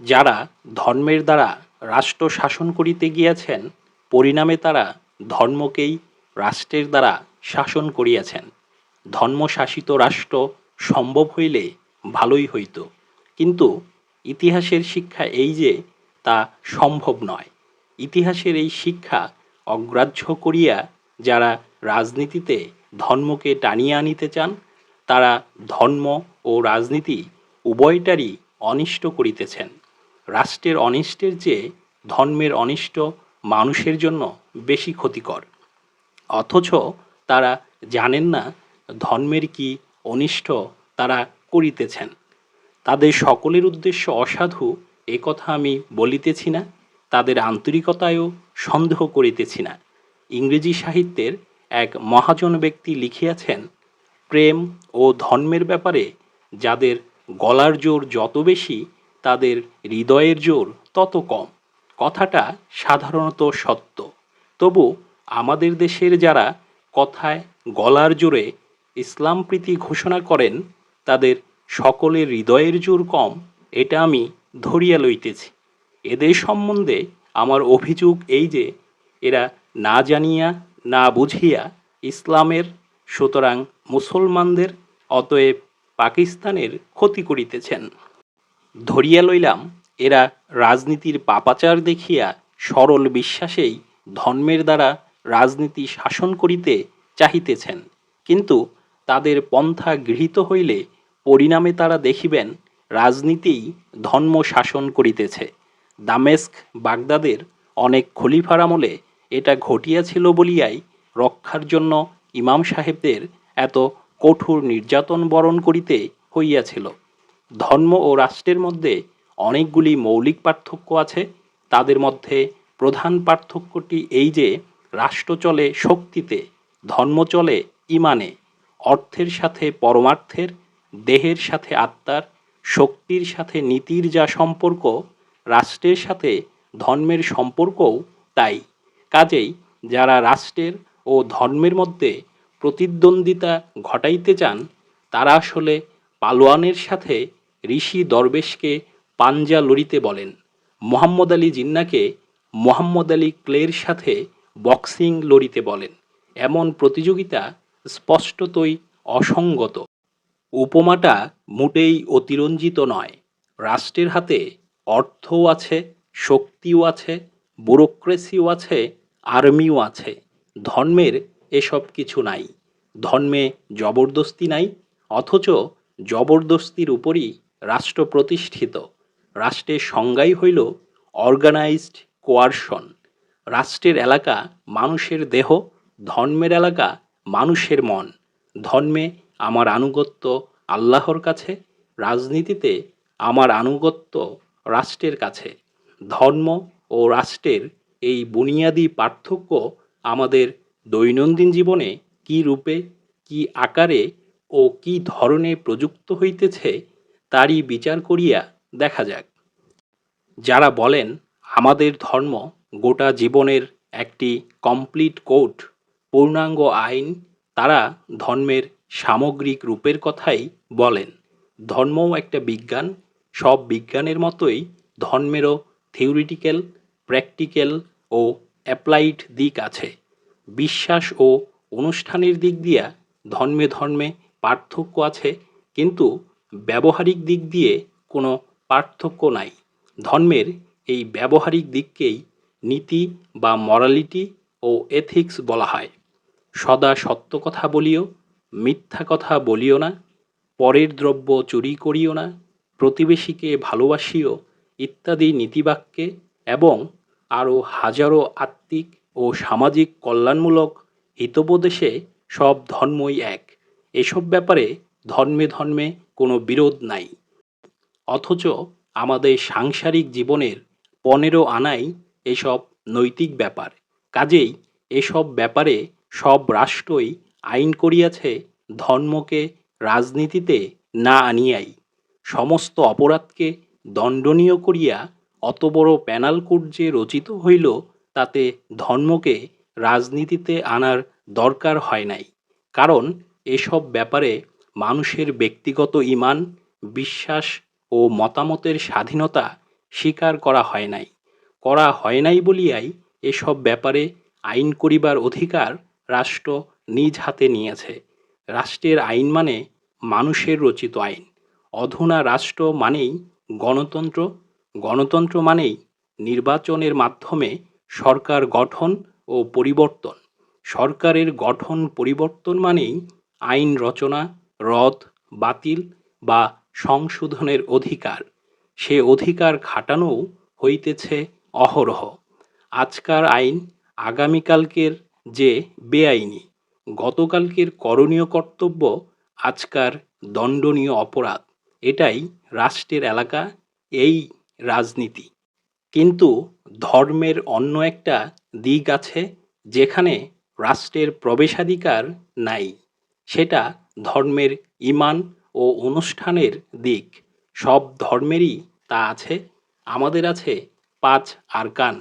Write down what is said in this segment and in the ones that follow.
যারা ধর্মের দ্বারা রাষ্ট্র শাসন করিতে গিয়াছেন, পরিণামে তারা ধর্মকেই রাষ্ট্রের দ্বারা শাসন করিয়াছেন। ধর্মশাসিত রাষ্ট্র সম্ভব হইলে ভালোই হইত। কিন্তু ইতিহাসের শিক্ষা এই যে, তা সম্ভব নয়। ইতিহাসের এই শিক্ষা অগ্রাহ্য করিয়া যারা রাজনীতিতে ধর্মকে টানিয়া আনিতে চান, তারা ধর্ম ও রাজনীতি উভয়টারই অনিষ্ট করিতেছেন। রাষ্ট্রের অনিষ্টের চেয়ে ধর্মের অনিষ্ট মানুষের জন্য বেশি ক্ষতিকর। অথচ তারা জানেন না ধর্মের কি অনিষ্ট তারা করিতেছেন। তাদের সকলের উদ্দেশ্য অসাধু, এ কথা আমি বলিতেছি না। তাদের আন্তরিকতায়ও সন্দেহ করিতেছি না। ইংরেজি সাহিত্যের এক মহাজন ব্যক্তি লিখিয়াছেন, প্রেম ও ধর্মের ব্যাপারে যাদের গলার জোর যত বেশি তাদের হৃদয়ের জোর তত কম। কথাটা সাধারণত সত্য। তবু আমাদের দেশের যারা কথায় গলার জোরে ইসলাম প্রীতি ঘোষণা করেন, তাদের সকলের হৃদয়ের জোর কম, এটা আমি ধরিয়া লইতেছি। এদের সম্বন্ধে আমার অভিযোগ এই যে, এরা না জানিয়া, না বুঝিয়া ইসলামের, সুতরাং মুসলমানদের, অতএব পাকিস্তানের ক্ষতি করিতেছেন। ধরিয়া লইলাম, এরা রাজনীতির পাপাচার দেখিয়া সরল বিশ্বাসেই ধর্মের দ্বারা রাজনীতি শাসন করিতে চাহিতেছেন। কিন্তু তাদের পন্থা গৃহীত হইলে পরিণামে তারা দেখিবেন রাজনীতিই ধর্ম শাসন করিতেছে। দামেস্ক বাগদাদের অনেক খলিফার আমলে এটা ঘটিয়াছিল বলিয়াই রক্ষার জন্য ইমাম সাহেবদের এত কঠোর নির্যাতন বরণ করিতে হইয়াছিল। ধর্ম ও রাষ্ট্রের মধ্যে অনেকগুলি মৌলিক পার্থক্য আছে। তাদের মধ্যে প্রধান পার্থক্যটি এই যে, রাষ্ট্র চলে শক্তিতে, ধর্ম চলে ইমানে, অর্থের সাথে পরমার্থের, দেহের সাথে আত্মার, শক্তির সাথে নীতির যা সম্পর্ক, রাষ্ট্রের সাথে ধর্মের সম্পর্কও তাই। কাজেই যারা রাষ্ট্রের ও ধর্মের মধ্যে প্রতিদ্বন্দ্বিতা ঘটাইতে চান, তারা আসলে পালোয়ানের সাথে ঋষি দরবেশকে পাঞ্জা লড়িতে বলেন। মোহাম্মদ আলী জিন্নাকে মোহাম্মদ আলী ক্লের সাথে বক্সিং লড়িতে বলেন। এমন প্রতিযোগিতা স্পষ্টতই অসঙ্গত। উপমাটা মোটেই অতিরঞ্জিত নয়। রাষ্ট্রের হাতে অর্থও আছে, শক্তিও আছে, ব্যুরোক্রেসিও আছে, আর্মিও আছে। ধর্মের এসব কিছু নাই। ধর্মে জবরদস্তি নাই, অথচ জবরদস্তির উপরই রাষ্ট্র প্রতিষ্ঠিত। রাষ্ট্রের সংজ্ঞাই হইল অর্গানাইজড কোয়ারশন রাষ্ট্রের এলাকা মানুষের দেহ, ধর্মের এলাকা মানুষের মন। ধর্মে আমার আনুগত্য আল্লাহর কাছে, রাজনীতিতে আমার আনুগত্য রাষ্ট্রের কাছে। ধর্ম ও রাষ্ট্রের এই বুনিয়াদি পার্থক্য আমাদের দৈনন্দিন জীবনে কী রূপে, কী আকারে ও কী ধরনে প্রযুক্ত হইতেছে তারই বিচার করিয়া দেখা যাক। যারা বলেন, আমাদের ধর্ম গোটা জীবনের একটি কমপ্লিট কোড, পূর্ণাঙ্গ আইন, তারা ধর্মের সামগ্রিক রূপের কথাই বলেন। ধর্মও একটা বিজ্ঞান। সব বিজ্ঞানের মতোই ধর্মেরও থিওরিটিক্যাল, প্র্যাকটিক্যাল ও অ্যাপ্লাইড দিক আছে। বিশ্বাস ও অনুষ্ঠানের দিক দিয়া ধর্মে ধর্মে পার্থক্য আছে, কিন্তু ব্যবহারিক দিক দিয়ে কোনো পার্থক্য নাই। ধর্মের এই ব্যবহারিক দিককেই নীতি বা মরালিটি ও এথিক্স বলা হয়। সদা সত্য কথা বলিও, মিথ্যা কথা বলিও না, পরের দ্রব্য চুরি করিও না, প্রতিবেশীকে ভালোবাসিও ইত্যাদি নীতিবাক্যে এবং আরও হাজারো আত্মিক ও সামাজিক কল্যাণমূলক হিতোপদেশে সব ধর্মই এক। এসব ব্যাপারে ধর্মে ধর্মে কোনো বিরোধ নাই। অথচ আমাদের সাংসারিক জীবনের পনেরো আনাই এসব নৈতিক ব্যাপার। কাজেই এসব ব্যাপারে সব রাষ্ট্রই আইন করিয়াছে ধর্মকে রাজনীতিতে না আনিয়াই। সমস্ত অপরাধকে দণ্ডনীয় করিয়া অত বড় প্যানাল কোড যে রচিত হইল, তাতে ধর্মকে রাজনীতিতে আনার দরকার হয় নাই। কারণ এসব ব্যাপারে মানুষের ব্যক্তিগত ইমান, বিশ্বাস ও মতামতের স্বাধীনতা স্বীকার করা হয় নাই। করা হয় নাই বলিয়াই এসব ব্যাপারে আইন করিবার অধিকার রাষ্ট্র নিজ হাতে নিয়েছে। রাষ্ট্রের আইন মানে মানুষের রচিত আইন। অধুনা রাষ্ট্র মানেই গণতন্ত্র। গণতন্ত্র মানেই নির্বাচনের মাধ্যমে সরকার গঠন ও পরিবর্তন। সরকারের গঠন পরিবর্তন মানেই আইন রচনা রদ, বাতিল বা সংশোধনের অধিকার। সে অধিকার খাটানোও হইতেছে অহরহ। আজকার আইন আগামীকালকের যে বেআইনি, গতকালকের করণীয় কর্তব্য আজকার দণ্ডনীয় অপরাধ। এটাই রাষ্ট্রের এলাকা, এই রাজনীতি। কিন্তু ধর্মের অন্য একটা দিক আছে, যেখানে রাষ্ট্রের প্রবেশাধিকার নাই। সেটা ধর্মের ইমান ও অনুষ্ঠানের দিক। সব ধর্মেরই তা আছে, আমাদের আছে পাঁচ আরকান।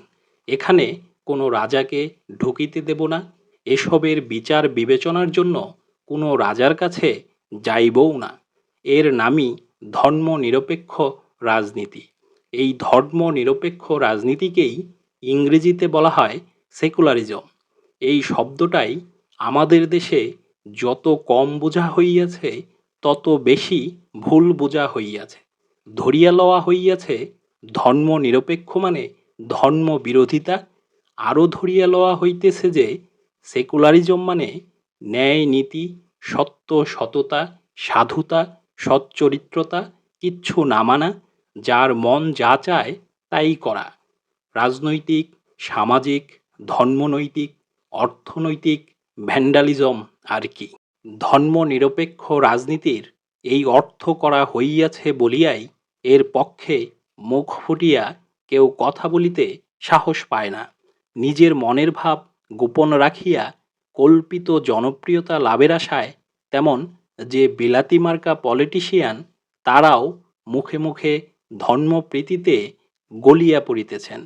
এখানে কোনো রাজাকে ঢুকিতে দেব না, এসবের বিচার বিবেচনার জন্য কোনো রাজার কাছে যাইবও না। এর নামই ধর্ম নিরপেক্ষ রাজনীতি। এই ধর্ম নিরপেক্ষ রাজনীতিকেই ইংরেজিতে বলা হয় সেকুলারিজম। এই শব্দটাই আমাদের দেশে যত কম বোঝা হইয়াছে, তত বেশি ভুল বোঝা হইয়াছে। ধরিয়া লওয়া হইয়াছে, ধর্ম নিরপেক্ষ মানে ধর্ম বিরোধিতা। আরও ধরিয়া লওয়া হইতেছে যে, সেকুলারিজম মানে ন্যায় নীতি, সত্য সততা, সাধুতা, সচ্চরিত্রতা, কিচ্ছু না মানা, যার মন যা চায় তাই করা। রাজনৈতিক, সামাজিক, ধর্মনৈতিক, অর্থনৈতিক ভ্যান্ডালিজম আর কি। ধর্ম নিরপেক্ষ রাজনীতির এই অর্থ করা হইয়াছে বলিয়াই এর পক্ষে মুখ ফুটিয়া কেউ কথা বলিতে সাহস পায় না। নিজের মনের ভাব গোপন রাখিয়া কল্পিত জনপ্রিয়তা লাভের আশায় তেমন যে বিলাতি মার্কা পলিটিশিয়ান তারাও মুখে মুখে ধর্মপ্রীতিতে গলিয়া পড়িতেছেন।